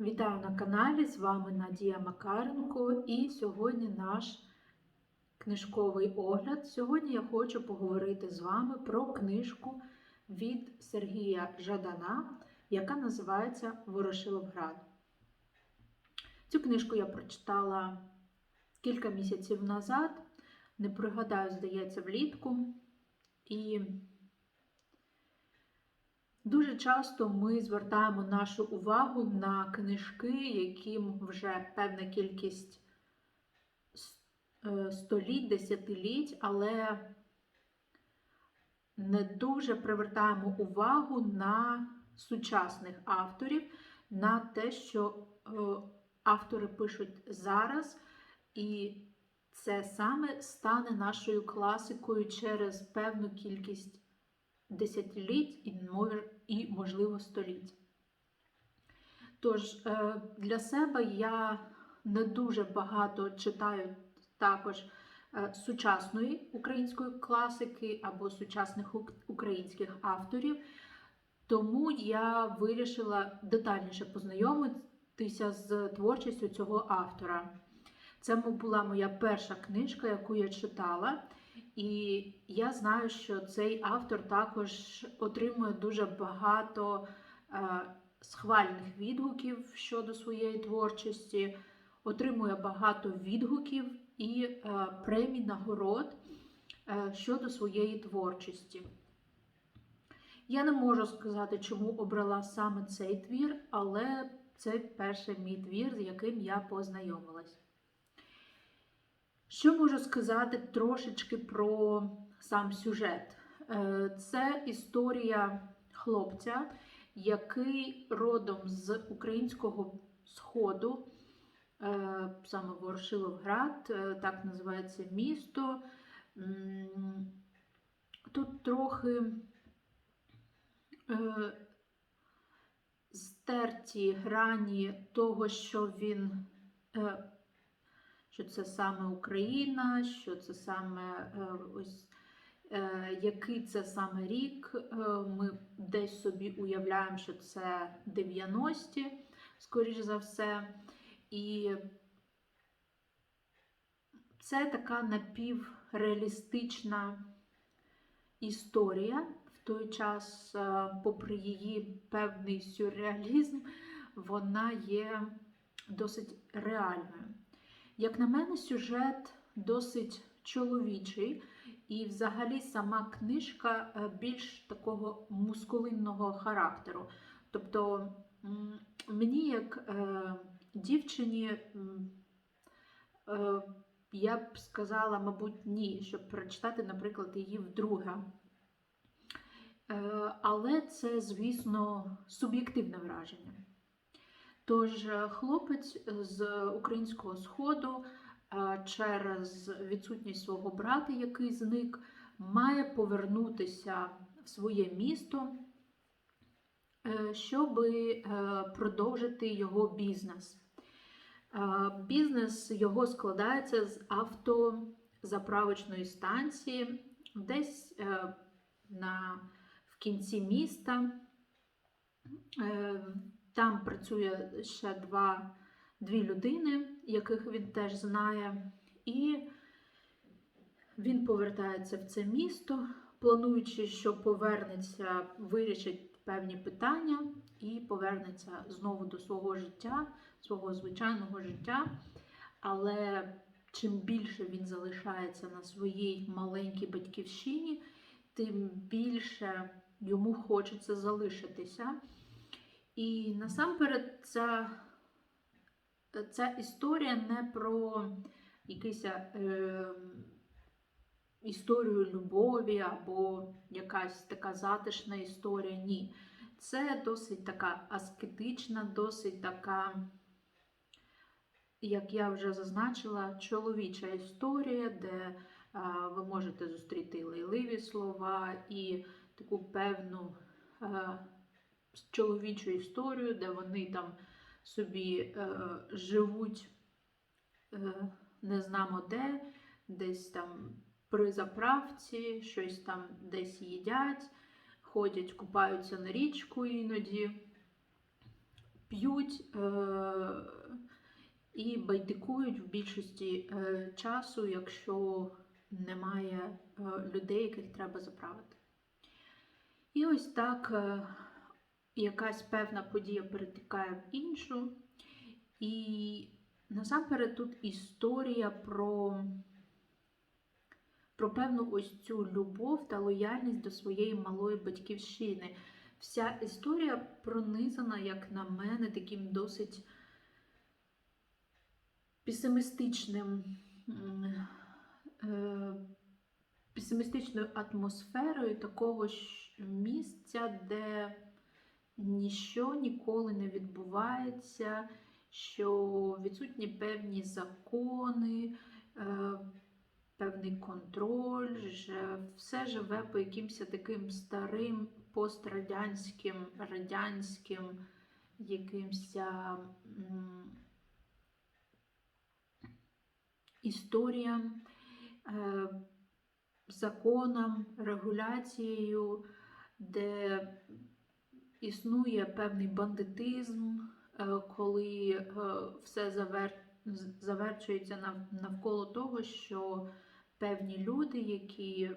Вітаю на каналі, з вами Надія Макаренко і сьогодні наш книжковий огляд. Сьогодні я хочу поговорити з вами про книжку від Сергія Жадана, яка називається Ворошиловград. Цю книжку я прочитала кілька місяців назад, не пригадаю, здається, влітку. І Дуже часто ми звертаємо нашу увагу на книжки, яким вже певна кількість е, століть, десятиліть, але не дуже привертаємо увагу на сучасних авторів, на те, що е, автори пишуть зараз, і це саме стане нашою класикою через певну кількість десятиліть і, можливо, століть. Тож, е, для себе я не дуже багато читаю також е, сучасної української класики або сучасних українських авторів, тому я вирішила детальніше познайомитися з творчістю цього автора. Це була моя перша книжка, яку я читала. І я знаю, що цей автор також отримує дуже багато е, схвальних відгуків щодо своєї творчості, отримує багато відгуків і е, премій нагород е, щодо своєї творчості. Я не можу сказати, чому обрала саме цей твір, але це перший мій твір, з яким я познайомилась. Що можу сказати трошечки про сам сюжет? Е, це історія хлопця, який родом з українського сходу, е, саме Ворошиловград, е, так називається місто. Тут трохи стерті грані того, що він що це саме Україна, що це саме е, ось е, який це саме рік. Е, ми десь собі уявляємо, що це 90-ті, скоріш за все. І це така напівреалістична історія. В той час, попри її певний сюрреалізм, вона є досить реальною. Як на мене, сюжет досить чоловічий, і взагалі сама книжка е, більш такого мускулинного характеру. Тобто мені, як е, дівчині, е, я б сказала, мабуть, ні, щоб прочитати, наприклад, її вдруге. Е, але це, звісно, суб'єктивне враження. Тож е, хлопець з українського сходу е, через відсутність свого брата, який зник, має повернутися в своє місто, е, щоб продовжити його бізнес. Бізнес його складається з автозаправочної станції, десь на, в кінці міста. Там працює ще два, дві людини, яких він теж знає. І він повертається в це місто, плануючи, що повернеться, вирішить певні питання і повернеться знову до свого життя, свого звичайного життя. Але чим більше він залишається на своїй маленькій батьківщині, тим більше йому хочеться залишитися. І насамперед ця, ця історія не про якусь е, історію любові або якась така затишна історія. Ні. Це досить така аскетична, досить така, як я вже зазначила, чоловіча історія, де а, ви можете зустріти лайливі слова і таку певну. А, чоловічу історію, де вони там собі е, живуть е, не знамо де, десь там при заправці, щось там десь їдять, ходять, купаються на річку іноді. п'ють е, і байдикують в більшості е, часу, якщо немає е, людей, яких треба заправити. І ось так е, якась певна подія перетікає в іншу. І насамперед тут історія про, про певну ось цю любов та лояльність до своєї малої батьківщини. Вся історія пронизана, як на мене, таким досить песимістичним, е, песимістичною атмосферою такого ж місця, де ніщо ніколи не відбувається, що відсутні певні закони, е, певний контроль, все живе по якимось таким старим пострадянським, радянським якимсь м, історіям, е, законам, регуляцією, де існує певний бандитизм, е, коли е, все завер... з- завершується навколо того, що певні люди, які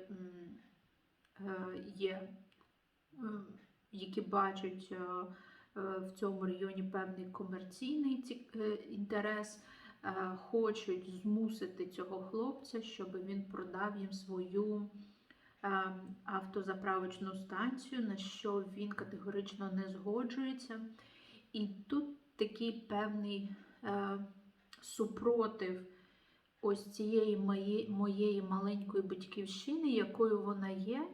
е, є, які бачать в цьому районі певний комерційний інтерес, хочуть змусити цього хлопця, щоб він продав їм свою автозаправочну станцію, на що він категорично не згоджується. І тут такий певний е, супротив ось цієї моєї, моєї маленької батьківщини, якою вона є,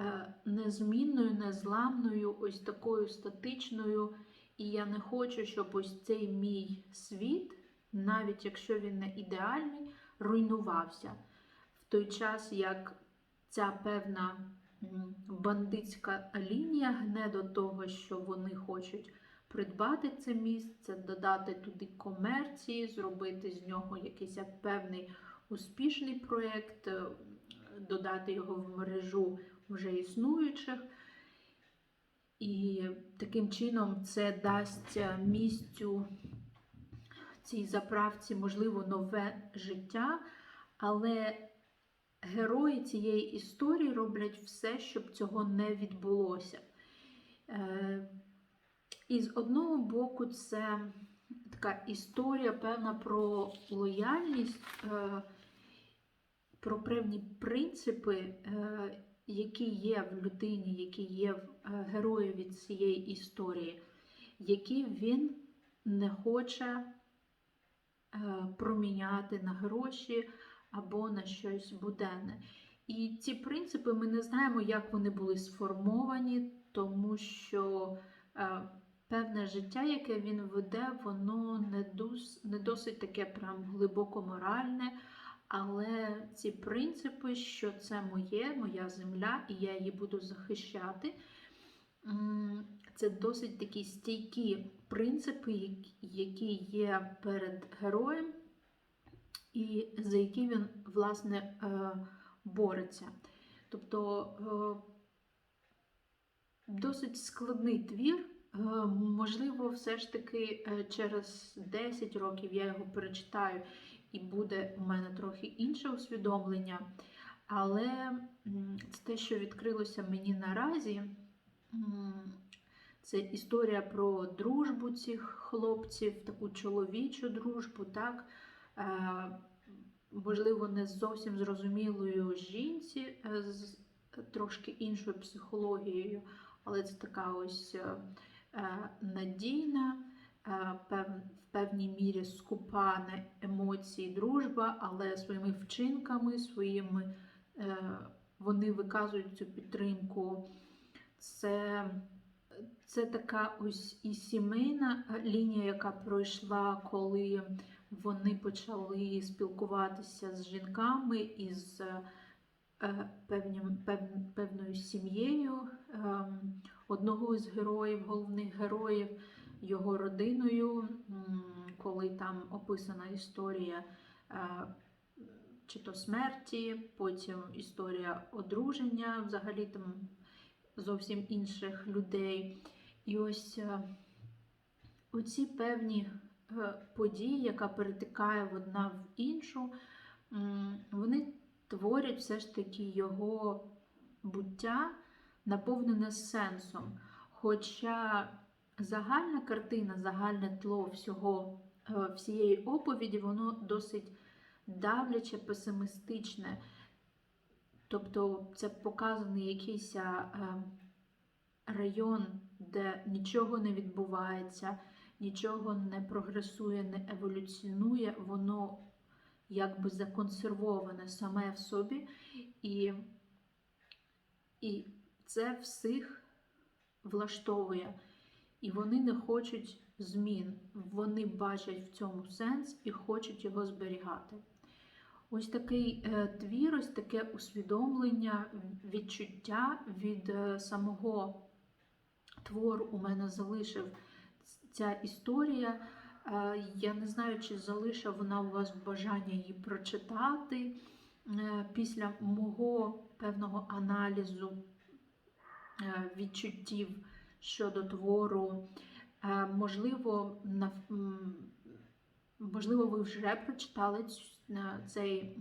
е, незмінною, незламною, ось такою статичною. І я не хочу, щоб ось цей мій світ, навіть якщо він не ідеальний, руйнувався. В той час, як ця певна бандитська лінія гне до того, що вони хочуть придбати це місце, додати туди комерції, зробити з нього якийсь певний успішний проєкт, е, додати його в мережу вже існуючих. І таким чином це дасть е, місцю цій заправці, можливо, нове життя, але герої цієї історії роблять все, щоб цього не відбулося. Е, І з одного боку, це така історія, певна про лояльність, е, про певні принципи, е, які є в людині, які є в е, героєві цієї історії, які він не хоче проміняти на гроші або на щось буденне. І ці принципи ми не знаємо, як вони були сформовані, тому що е, певне життя, яке він веде, воно не, дос, не досить таке прям глибоко моральне. Але ці принципи, що це моє, моя земля, і я її буду захищати, це досить такі стійкі принципи, які- є перед героєм, і за які він, власне, е, бореться. Тобто е, досить складний твір. Е, Можливо, все ж таки через 10 років я його перечитаю і буде у мене трохи інше усвідомлення. Але це те, що відкрилося мені наразі. Це історія про дружбу цих хлопців, таку чоловічу дружбу, так? Е, Можливо, не зовсім зрозумілою жінці е, з трошки іншою психологією, але це така ось е, надійна, в певній мірі скупа на емоції дружба, але своїми вчинками, своїми вони виказують цю підтримку. Це, це така ось і сімейна лінія, яка пройшла, коли вони почали спілкуватися з жінками із е, певнім, пев- певною сім'єю ем, одного із героїв, головних героїв, його родиною, коли там описана історія е, чи то смерті, потім історія одруження, взагалі там зовсім інших людей. І ось е, оці певні е, події, яка перетикає в одна в іншу, вони творять все ж таки його буття наповнене сенсом. Хоча загальна картина, загальне тло всього, е, всієї оповіді, воно досить давляче, песимістичне. Тобто це показаний якийсь е, район, де нічого не відбувається, нічого не прогресує, не еволюціонує, воно якби законсервоване саме в собі. І, і це всіх влаштовує. І вони не хочуть змін. Вони бачать в цьому сенс і хочуть його зберігати. Ось такий е, твір, ось таке усвідомлення, відчуття від е, самого твору у мене залишив ця історія. Е, Я не знаю, чи залишила вона у вас бажання її прочитати Е, після мого певного аналізу е, відчуттів щодо твору. Можливо, можливо, ви вже прочитали цей,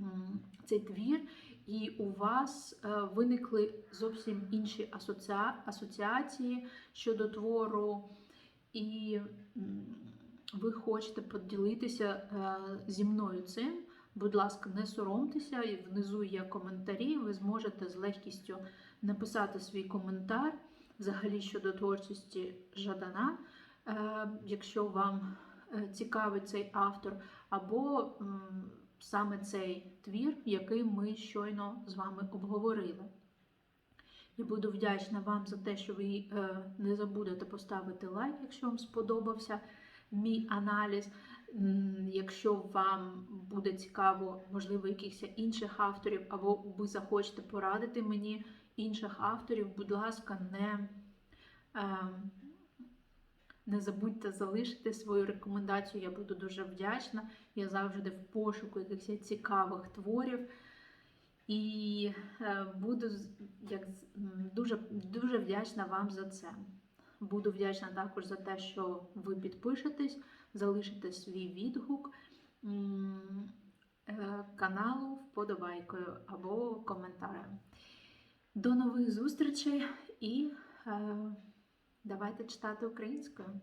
цей твір, і у вас виникли зовсім інші асоціації щодо твору, і ви хочете поділитися е, зі мною цим. Будь ласка, не соромтеся, і внизу є коментарі. Ви зможете з легкістю написати свій коментар взагалі щодо творчості Жадана, е, якщо вам е, цікавий цей автор, або саме цей твір, який ми щойно з вами обговорили. Я буду вдячна вам за те, що ви е, не забудете поставити лайк, якщо вам сподобався мій аналіз. Якщо вам буде цікаво, можливо, якихось інших авторів, або ви захочете порадити мені інших авторів, будь ласка, не, е, не забудьте залишити свою рекомендацію. Я буду дуже вдячна. Я завжди в пошуку якихось цікавих творів. І е, буду як, дуже, дуже вдячна вам за це. Буду вдячна також за те, що ви підпишетесь, залишите свій відгук е, каналу вподобайкою або коментарем. До нових зустрічей і е, давайте читати українською.